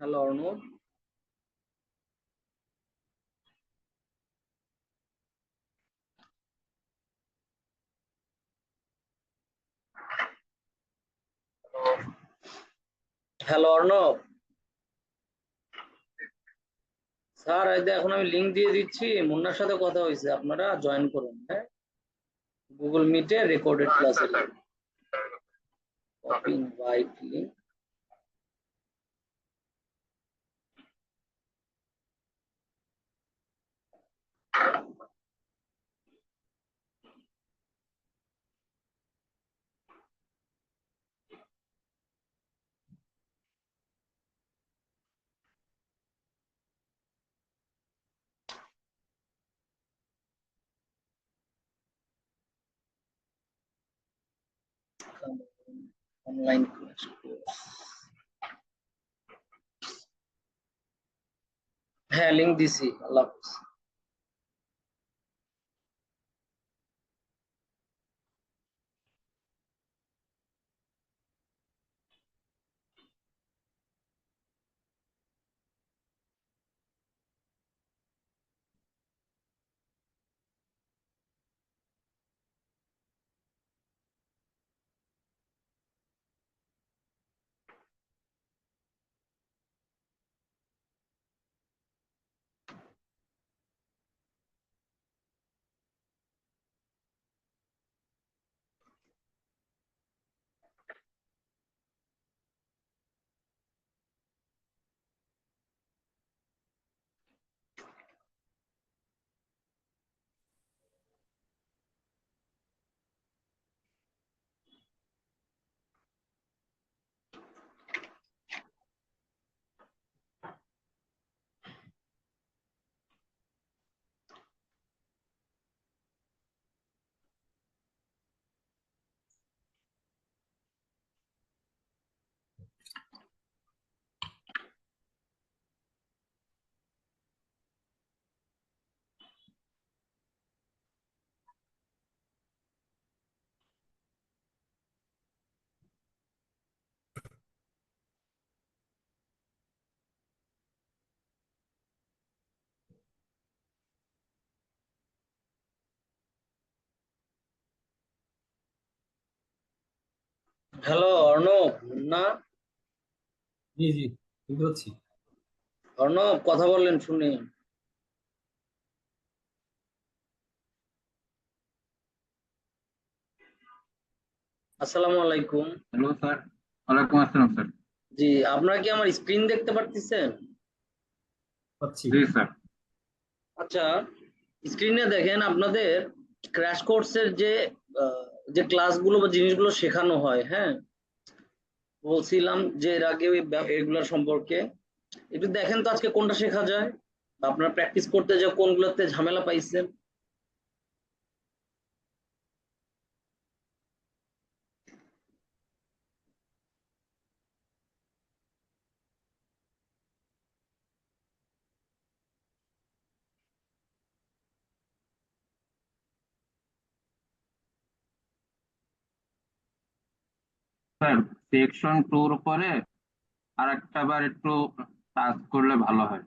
Hello Arnab. Hello, Arnab. Sir এখন আমি link দিয়ে দিচ্ছি, মুন্নার সাথে কথা হয়েছে, আপনারা জয়েন করুন হ্যাঁ? গুগল মিটে রেকর্ডেড ক্লাসে copy invite link online class হ্যাঁ লিংক দিছি আল্লাহ হাফেজ। হ্যালো অর্ণব মুন্না জি জি শুনতে পাচ্ছি অর্ণব কথা বললেন শুনি। আসসালামু আলাইকুম হ্যালো স্যার ওয়ালাইকুম আসসালাম স্যার জি আপনারা কি আমার স্ক্রিন দেখতে পারতেছেন? পাচ্ছি। জি স্যার আচ্ছা স্ক্রিনে দেখেন আপনাদের ক্র্যাশ কোর্সের যে আহ, যে ক্লাসগুলো বা জিনিসগুলো শেখানো হয় হ্যাঁ? বলছিলাম যে এর আগে ওই এগুলোর সম্পর্কে। একটু দেখেন তো আজকে কোনটা শেখা যায়। আপনারা প্র্যাকটিস করতে যে কোনগুলোতে ঝামেলা পাইছেন। স্যার সেকশন টুর উপরে আর একটা বার একটু টাচ করলে ভালো হয়।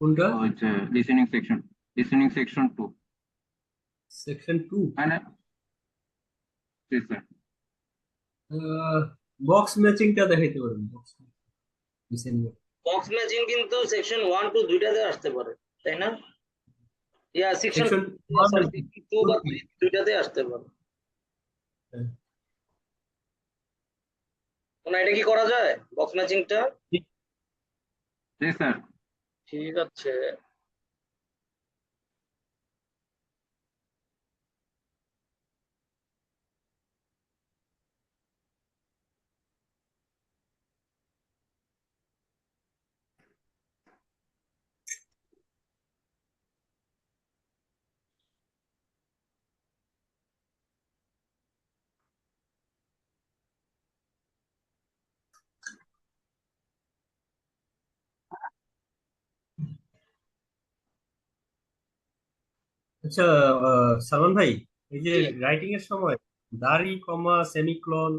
কোনটা? হচ্ছে listening section listening section two section two মানে জি স্যার বক্স ম্যাচিংটা দেখাইতে পারেন বক্স বক্স ম্যাচিং কিন্তু সেকশন ওয়ান টু দুইটাতে আসতে পারে তাই না? ইয়া সেকশন টু বা দুইটাতে আসতে পারে। হ্যাঁ। না এটা কি করা যায়? বক্স ম্যাচিংটা জি স্যার। ঠিক আছে। আচ্ছা সালমান ভাই এই যে রাইটিং এর সময় দাড়ি কমা সেমিক্লন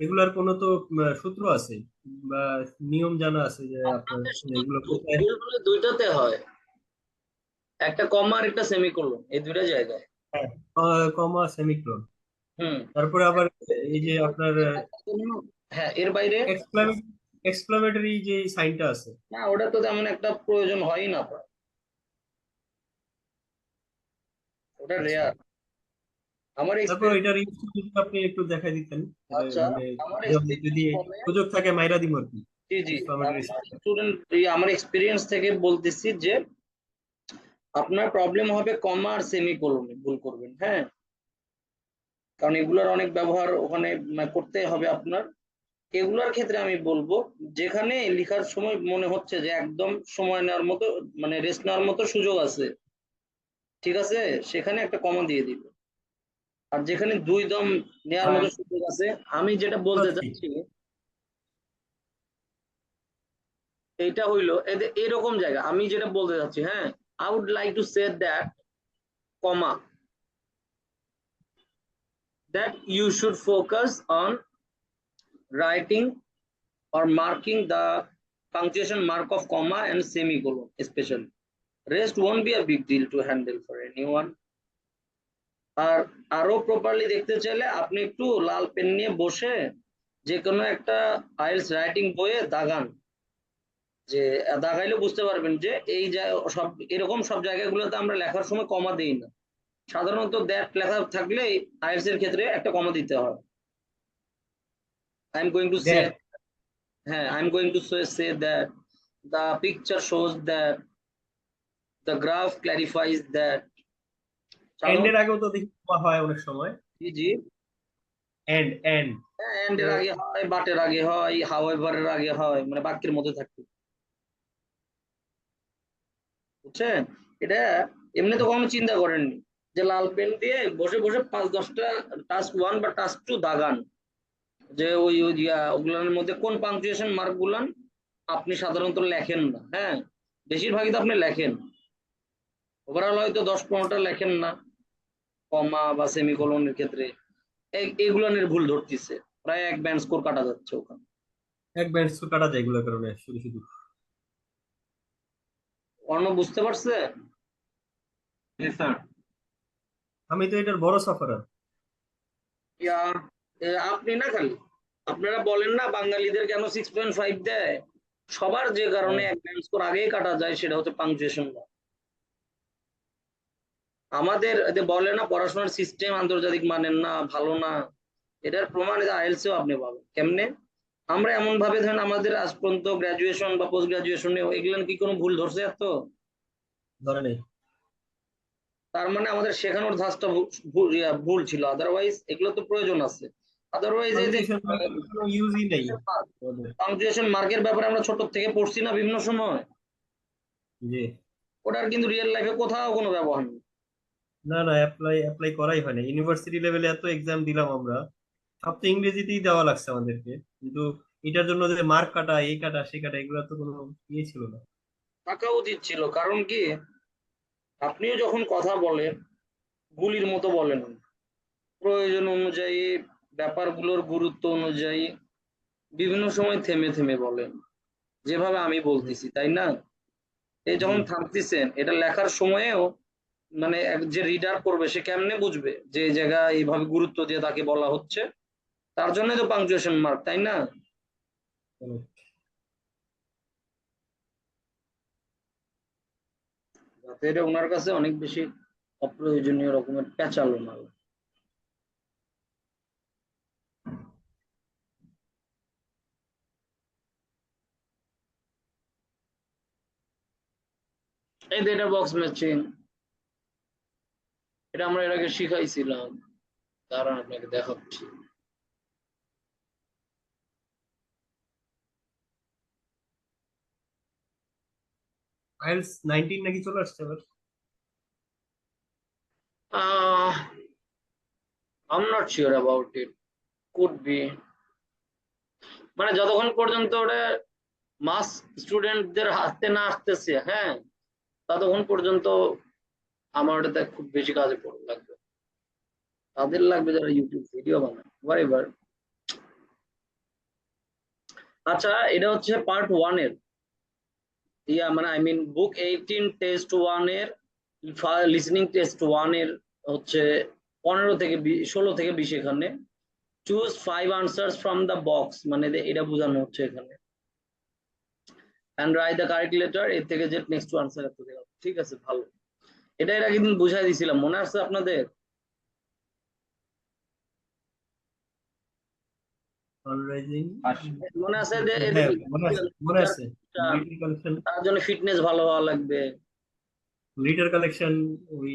এগুলার কোনো তো সূত্র আছে? বা নিয়ম জানা আছে যে আপনার এগুলো কোথায়? দুইটাতে হয়। একটা কমা আর একটা সেমিকোলন এই দুইটা জায়গায়। কমা সেমিক্রন হুম। তারপরে আবার এই যে আপনার হ্যাঁ এর বাইরে? এক্সক্লামেটরি যে সাইনটা আছে। না ওটা তো তেমন একটা প্রয়োজন হয়ই না প্রায়। ওটা রেয়ার আমার তারপর এটার আপনি একটু দেখাই দিতেন আচ্ছা, মানে আমার যদি- সুযোগ থাকে মাইরা দিব আর কি। জি জি। স্টুডেন্ট আমার এক্সপিরিয়েন্স থেকে বলতেছি যে আপনার প্রবলেম হবে কমা আর সেমিকোলনে ভুল করবেন হ্যাঁ? কারণ এগুলোর অনেক ব্যবহার ওখানে মানে করতে হবে আপনার। এগুলোর ক্ষেত্রে আমি বলব যেখানে লেখার সময় মনে হচ্ছে যে একদম সময় নেওয়ার মতো মানে রেস্ট নেওয়ার মতো সুযোগ আছে ঠিক আছে? সেখানে একটা কমা দিয়ে দিবে। আর যেখানে দুই দম নেওয়ার মতো সুযোগ আছে আমি যেটা বলতে। চাচ্ছি এইটা হইল এরকম জায়গা। আমি যেটা বলতে চাচ্ছি হ্যাঁ? I would like to say that comma that you should focus on writing or marking the punctuation mark of comma and semicolon especially rest won't be a big deal to handle for anyone. আর আরও properly দেখতে চাইলে আপনি একটু লাল pen নিয়ে বসে যে কোনো একটা আইলস রাইটিং বইয়ে দাগান। যে দাগাইলে বুঝতে পারবেন যে এই সব এরকম সব জায়গাগুলোতে আমরা লেখার সময় কমা দিই না। সাধারণত দ্যাট লেখা থাকলে আইএলস এর ক্ষেত্রে একটা কমা দিতে হয়। I am going to say হ্যাঁ I am going to say that the picture shows that the graph clarifies that এন্ডের আগেও তো দেখি হয় অনেক সময়। জি জি। এন্ড এন্ড এন্ড এর আগে হয় বাটের আগে হয় হাওয়েভার এর আগে হয় মানে বাক্যের মধ্যে থাকে। বুঝছেন? এটা এমনি তো কখনো চিন্তা করেননি। যে লাল পেন দিয়ে বসে বসে পাঁচ দশটা টাস্ক ওয়ান বা টাস্ক টু দাগান। যে ওই ওগুলোর মধ্যে কোন পাংচুয়েশন মার্ক গুলান আপনি সাধারণত লেখেন না হ্যাঁ? বেশিরভাগই তো আপনি লেখেন। ওভারঅল হয়তো দশ পনেরোটা লেখেন না কমা বা সেমিকোলনের ক্ষেত্রে। এই- এইগুলানের ভুল ধরতেছে। প্রায় এক ব্যান্ড স্কোর কাটা যাচ্ছে ওখানে। এক ব্যান্ড স্কোর কাটা যায় এগুলোর কারণে শুধু শুধু। অন্য বুঝতে পারছে? স্যার আমি তো এটার বড় সাফারার ইয়া আপনি না খালি আপনারা বলেন না বাঙালিদের কেন সিক্স পয়েন্ট ফাইভ দেয়? সবার যে কারণে এক ব্যান্ড স্কোর আগেই কাটা যায় সেটা হচ্ছে পাংচুয়েশন আমাদের বলে না পড়াশোনার সিস্টেম আন্তর্জাতিক মানের না ভালো না। এটার প্রমাণ আইএলসিও আপনি পাবেন। কেমনে? আমরা এমন ভাবে ধরেন আমাদের আজ পর্যন্ত গ্রাজুয়েশন বা পোস্ট গ্রাজুয়েশনে এগুলো কি কোনো ভুল ধরছে এত? ধরে নেই। তার মানে আমাদের শেখানোর ধাঁচটা ভুল ভুল ছিল। আদারওয়াইজ এগুলো তো প্রয়োজন আছে। আদারওয়াইজ এই যে ইউজই নেই। পাংচুয়েশন মার্কের ব্যাপারে আমরা ছোট থেকে পড়ছি না বিভিন্ন সময়। জি। ওটার কিন্তু রিয়েল লাইফে কোথাও কোনো ব্যবহার নেই। না না অ্যাপ্লাই অ্যাপ্লাই করাই হয় না ইউনিভার্সিটি লেভেলে এত এক্সাম দিলাম আমরা, সব তো ইংরেজিতেই দেওয়া লাগছে আমাদেরকে। কিন্তু এটার জন্য যে মার্ক কাটা এই কাটা সেই কাটা, এগুলো তো কোনো ইয়ে ছিল না। থাকা উচিত ছিল কারণ কি? আপনিও যখন কথা বলেন, গুলির মতো বলেন। প্রয়োজন অনুযায়ী, ব্যাপারগুলোর গুরুত্ব অনুযায়ী বিভিন্ন সময় থেমে থেমে বলেন। যেভাবে আমি বলতেছি, তাই না? এই যখন। থামতেছেন, এটা লেখার সময়েও মানে যে রিডার করবে সে কেমনে বুঝবে যে এই জায়গা এইভাবে গুরুত্ব দিয়ে তাকে বলা হচ্ছে? তার জন্যই তো পাংচুয়েশন মার্ক তাই না? যাতে এটা ওনার কাছে অনেক বেশি অপ্রয়োজনীয় রকমের পেঁচালো না। এই ডেটা বক্স ম্যাচিং এটা আমরা এর আগে শিখাইছিলাম। দাঁড়ান আপনাকে দেখাচ্ছি। আইএলস নাইনটিন নাকি চলে আসছে এবার? I'm not sure about it. Could মানে যতক্ষণ পর্যন্ত ওটা মাস স্টুডেন্টদের হাতে না আসতেছে হ্যাঁ ততক্ষণ পর্যন্ত আমার ওটাতে খুব বেশি কাজে লাগবে। তাদের লাগবে যারা ইউটিউব ভিডিও বানায় এবার আচ্ছা এটা হচ্ছে পার্ট ওয়ানের। ইয়া মানে I mean book eighteen test ওয়ানের লিসনিং টেস্ট ওয়ানের হচ্ছে পনেরো থেকে ষোলো থেকে বিশ এখানে। Choose five answers from the box মানে এটা বোঝানো হচ্ছে এখানে। And write the correct letter এর থেকে যে নেক্সট আনসার ঠিক আছে, ভালো। এটা এর আগের দিন বুঝাই দিছিলাম। মনে আছে আপনাদের? মনে আছে যে এর- হ্যাঁ মনে আছে কালেকশন তার জন্য ফিটনেস ভালো হওয়া লাগবে। লিটার কালেকশন ওই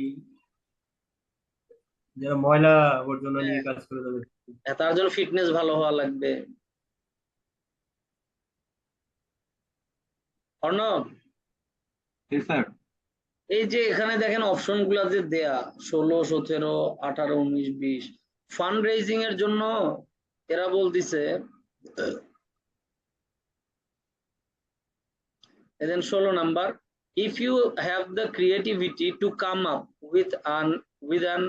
যারা ময়লা আবর্জনা নিয়ে কাজ করে হ্যাঁ, তার জন্য ফিটনেস ভালো হওয়া লাগবে। অর্ণব? স্যার এই যে এখানে দেখেন অপশনগুলা যে দেয়া ষোলো সতেরো আঠারো উনিশ বিশ ফান্ড রেজিং এর জন্য এরা বলতিছে দেন ষোলো number if you have the creativity to come up with an with an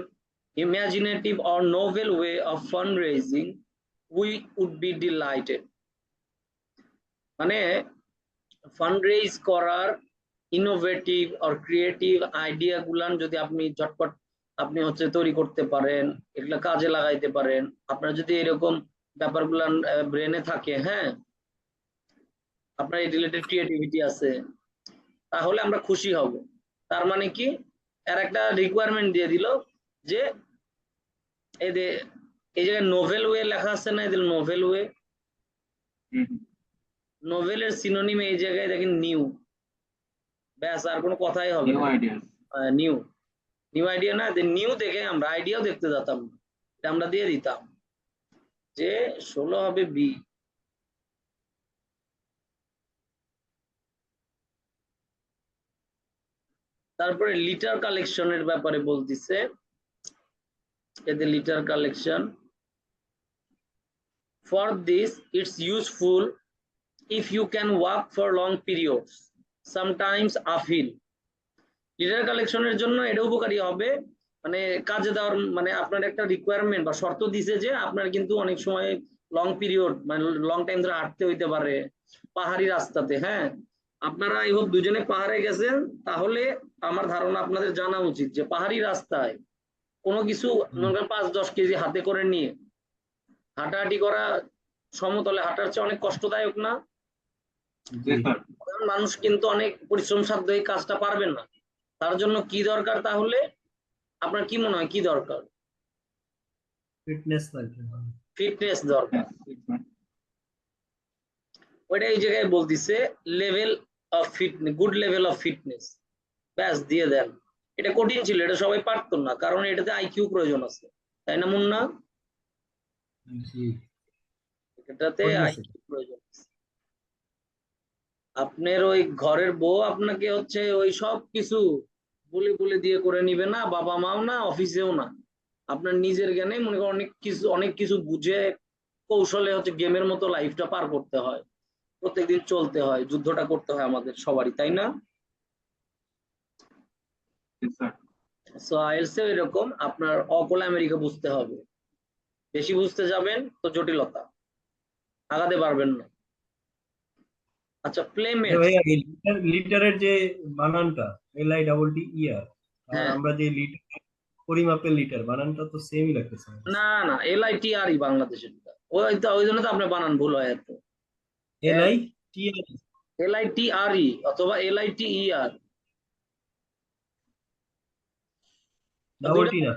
imaginative or novel way of fundraising we would be delighted মানে ফান্ডরেজ করার ইনোভেটিভ আর ক্রিয়েটিভ আইডিয়া গুলান যদি আপনি ঝটপট আপনি হচ্ছে তৈরি করতে পারেন এগুলা কাজে লাগাইতে পারেন আপনার যদি এরকম ব্যাপারগুলান ব্রেনে থাকে হ্যাঁ আপনার এই রিলেটেড ক্রিয়েটিভিটি আছে তাহলে আমরা খুশি হব। তার মানে কি? এর একটা রিকোয়ারমেন্ট দিয়ে দিল যে এই যে এই জায়গায় নোভেল ওয়ে লেখা আছে না এদের নোভেল ওয়ে নোভেলের সিনোনিম এই জায়গায় দেখেন নিউ ব্যাস আর কোনো কথাই হবে নিউ না। আইডিয়াস নিউ নিউ আইডিয়া না যে নিউ দেখে আমরা আইডিয়াও দেখতে যেতাম না। এটা আমরা দিয়ে দিতাম। যে ষোলো হবে বি তারপরে লিটার কালেকশনের ব্যাপারে বলতিছে। এতে litter collection for this it's useful if you can walk for long periods sometimes uphill. Litter কালেকশনের জন্য এটা উপকারী হবে। মানে কাজে দেওয়ার মানে আপনার একটা রিকোয়ারমেন্ট বা শর্ত দিছে যে আপনার কিন্তু অনেক সময় লং পিরিয়ড মানে লং টাইম ধরে হাঁটতে হইতে পারে পাহাড়ি রাস্তাতে হ্যাঁ? আপনারা এই হোক দুজনে পাহাড়ে গেছেন তাহলে আমার ধারণা আপনাদের জানা উচিত যে পাহাড়ি রাস্তায় কোনো কিছু পাঁচ দশ কেজি হাতে করে নিয়ে হাঁটাহাঁটি করা সমতলে হাঁটার চেয়ে অনেক কষ্টদায়ক না? কারণ মানুষ কিন্তু অনেক পরিশ্রম সাধ্য এই কাজটা পারবেন না। তার জন্য কি দরকার তাহলে? আপনার কি মনে হয় কি দরকার? ফিটনেস ফিটনেস দরকার। ওইটা এই জায়গায় বলতিছে level of fitness good level of fitness ব্যাস দিয়ে দেন। এটা কঠিন ছিল এটা সবাই পারতো না কারণ এটাতে আইকিউ প্রয়োজন আছে। তাই না মুন্না? এটাতে আইকিউ প্রয়োজন আছে। আপনার ওই ঘরের বউ আপনাকে হচ্ছে ওই সব কিছু বলে বলে দিয়ে করে নিবে না বাবা মাও না অফিসেও না। আপনার নিজের জ্ঞানে মনে করেন অনেক কিছু অনেক কিছু বুঝে কৌশলে হচ্ছে গেমের মতো লাইফটা পার করতে হয়। প্রত্যেকদিন চলতে হয় যুদ্ধটা করতে হয় আমাদের সবারই তাই না? সো আইএলসে এরকম আপনার অকল আমেরিকা বুঝতে হবে। বেশি বুঝতে যাবেন তো জটিলতা। আগাতে পারবেন না। আচ্ছা প্লেমেট ভাইয়া লিটার লিটারের যে বানানটা এল আই ডাবল টি ইয়ার আর হ্যাঁ। আমরা যে লিটার পরিমাপের লিটার বানানটা তো সেমই লাগতেছে। না না এল আই টি আর ই বাংলাদেশের ওই তো ওই জন্য তো আপনার বানান ভুল হয় এত L I T R L I T আর ই অথবা L I T E R double T না।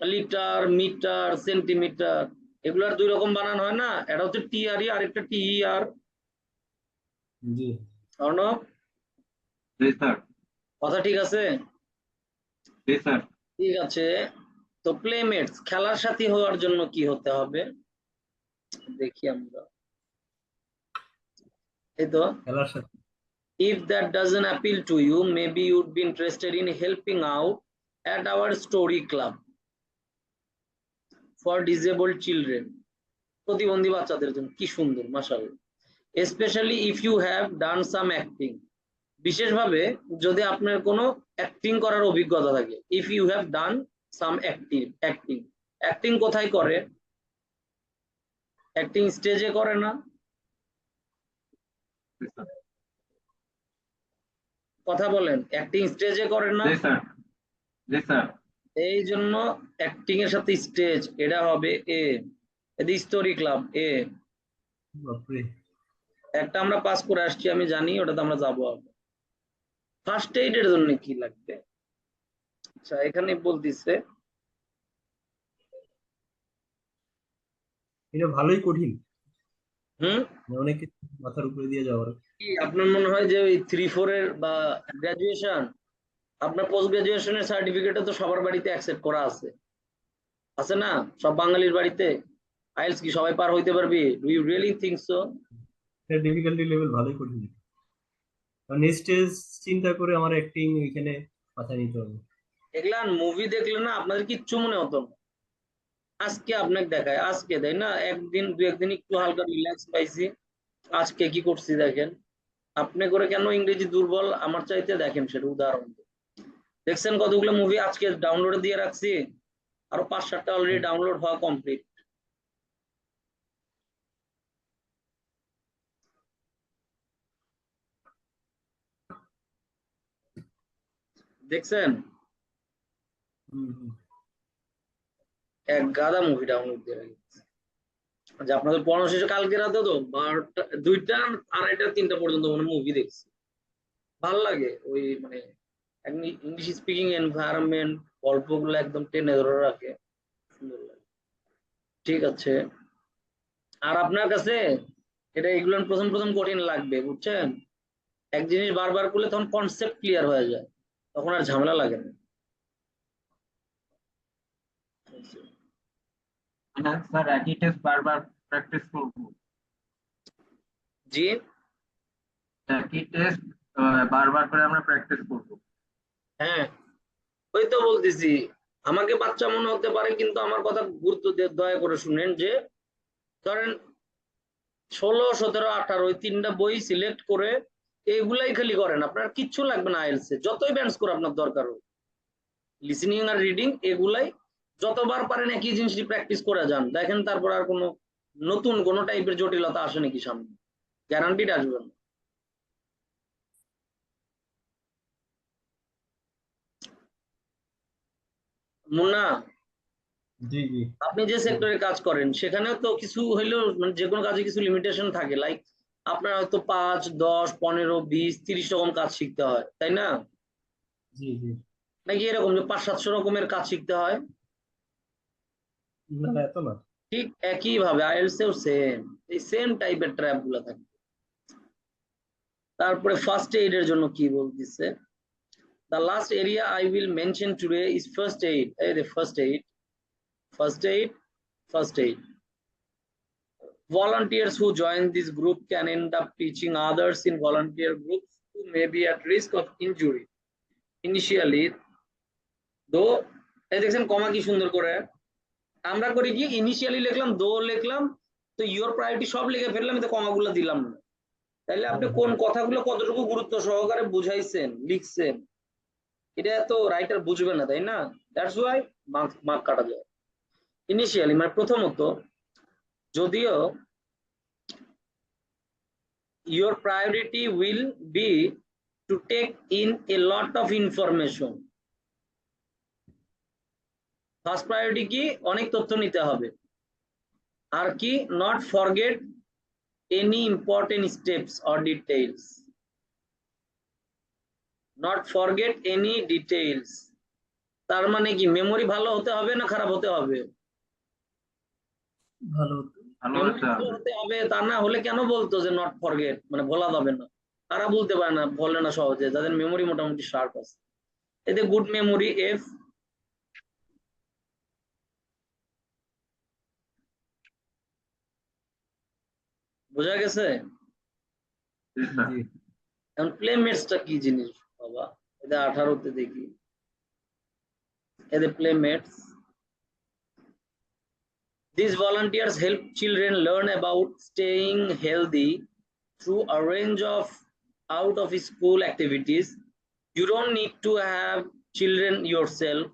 লিটার মিটার সেন্টিমিটার এগুলার দুই রকম বানান হয় না? এটা হচ্ছে টি আর ই আরেকটা টি ই আর খেলার সাথে হওয়ার জন্য কি হতে হবে? দেখি আমরা। এইতো if to you maybe you'd be interested in out at our story club for disable children প্রতিবন্ধী বাচ্চাদের জন্য। কি সুন্দর মাসাল্লাহ especially if you have done some acting বিশেষভাবে যদি আপনার কোনো অ্যাক্টিং করার অভিজ্ঞতা থাকে if you have done some active acting acting কোথায় করে? অ্যাক্টিং স্টেজে করে না? কথা বলেন অ্যাক্টিং স্টেজে করে না? এই জন্য অ্যাক্টিং এর সাথে স্টেজ এটা হবে এ এদি স্টোরি ক্লাব এ বাপরে। একটা আমরা পাস করে আসছি আমি জানি ওটাতে আমরা যাব ফার্স্ট এইড এর জন্য কি লাগবে? আচ্ছা এখানে বলতিছে। এটা ভালোই কঠিন। হুম? মানে অনেক মাথার উপরে দিয়ে যাওয়ার কি আপনার মনে হয় যে ওই থ্রি ফোর এর বা গ্রাজুয়েশন আপনার পোস্ট গ্রাজুয়েশনের তো সবার বাড়িতে অ্যাকসেপ্ট করা আছে। আছে না? সব বাঙালির বাড়িতে? আইএলস কি সবাই পার হইতে পারবি? ডু ইউ রিয়েলি সো এটা ডিফিকাল্টি লেভেল ভালোই কঠিন নেক্সট স্টেজ চিন্তা করে আমার অ্যাক্টিং এখানে মাথায় নিতে হবে। এগুলা মুভি দেখলে না আপনাদের কিচ্ছু মনে হতো না। আজকে আপনাকে দেখায়, আজকে, তাই না? একদিন, দু একদিন একটু হালকা রিল্যাক্স পাইছি। আজকে কি করছি দেখেন? আপনি করে কেন ইংরেজি দুর্বল? আমার চাইতে দেখেন সেটা উদাহরণ। দেখছেন কতগুলো মুভি আজকে ডাউনলোডে দিয়ে রাখছি। আরও পাঁচ সাতটা অলরেডি ডাউনলোড হওয়া কমপ্লিট দেখছেন? এক গাদা মুভি ডাউনলোড দিয়ে যে আপনাদের পড়ানো শেষে কালকে রাতে তো বারোটা, দুইটা আড়াইটা, তিনটা পর্যন্ত মানে মুভি দেখছি। ভালো লাগে ওই মানে ইংলিশ স্পিকিং এনভায়রনমেন্ট গল্পগুলো একদম টেনে ধরে রাখে। সুন্দর লাগে। ঠিক আছে। আর আপনার কাছে এটা এগুলো প্রথম প্রথম কঠিন লাগবে, বুঝছেন? এক জিনিস বারবার করলে তখন কনসেপ্ট ক্লিয়ার হয়ে যায়। তখন আর ঝামেলা লাগে না। স্যার একই টেস্ট বারবার প্র্যাকটিস করব। জি? একই টেস্ট বারবার করে আমরা প্র্যাকটিস করব। হ্যাঁ ওই তো বলতেছি। আমাকে বাচ্চা মনে হতে পারে কিন্তু আমার কথা গুরুত্ব দিয়ে দয়া করে শুনেন যে ধরেন ষোলো সতেরো আঠারো ওই তিনটা বই সিলেক্ট করে এইগুলাই খালি করেন। আপনার কিচ্ছু লাগবে না আইএলসে যতই ব্যান্স করে আপনার দরকার হোক লিসনিং আর রিডিং এগুলাই যতবার পারেন একই জিনিসটি প্র্যাকটিস করে যান। দেখেন তারপর আর কোনো নতুন কোনো টাইপের জটিলতা আসে নাকি সামনে। গ্যারান্টিড আসবে না। মুন্না জি জি। আপনি যে সেক্টরে কাজ করেন সেখানেও তো কিছু হইলেও মানে যে কোনো কাজে কিছু লিমিটেশন থাকে। লাইক আপনার হয়তো পাঁচ দশ পনেরো বিশ তিরিশ রকম কাজ শিখতে হয় তাই না? নাকি এরকম যে পাঁচ সাতশো রকমের কাজ শিখতে হয়? ঠিক একই ভাবে আইএলসেও সেম এই সেম টাইপের ট্র্যাপগুলো থাকে। তারপরে ফার্স্ট এইড এর জন্য কি বলতেছে? The last area I will mention today is first aid এই first aid first aid first aid volunteers who join this group can end up teaching others in volunteer groups who may be at risk of injury. Initially, though, এই দেখছেন, কমা কি সুন্দর করে। আমরা করি কি initially লিখলাম দো লিখলাম, তো ইওর প্রায়োরিটি সব লিখে ফেললাম তো কমাগুলো দিলাম না। তাইলে আপনি কোন কথাগুলো কতটুকু গুরুত্ব সহকারে বুঝাইছেন, লিখছেন, এটা তো রাইটার বুঝবে না, তাই না? দ্যাটস ওয়াই মার্ক কাটা যায়। ইনিশিয়ালি মানে প্রথমত যদিও your priority will be to take in a lot of information. First priority কি? অনেক তথ্য নিতে হবে। আর কি? Not forget any important steps or details not forget any details তার মানে কি? মেমোরি ভালো হতে হবে না খারাপ হতে হবে? ভালো হতো। হবে তা না হলে কেন বলতো যে নট ফরগেট মানে ভোলা যাবে না। তারা বলতে পারে না বলে না সহজে যাদের মেমোরি মোটামুটি শার্প আছে। এতে গুড মেমোরি এফ বোঝা গেছে? এখন প্লেমেটসটা কি জিনিস বাবা? এদের আঠারোতে দেখি। এদের প্লেমেটস These volunteers help children learn about staying healthy through a range of out of school activities. You don't need to have children yourself,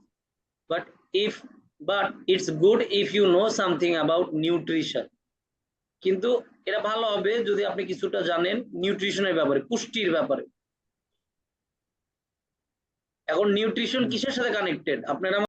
but if but it's good if you know something about nutrition. কিন্তু এটা ভালো হবে যদি আপনি কিছুটা জানেন নিউট্রিশনের ব্যাপারে পুষ্টির ব্যাপারে এখন নিউট্রিশন কিসের সাথে কানেক্টেড আপনারা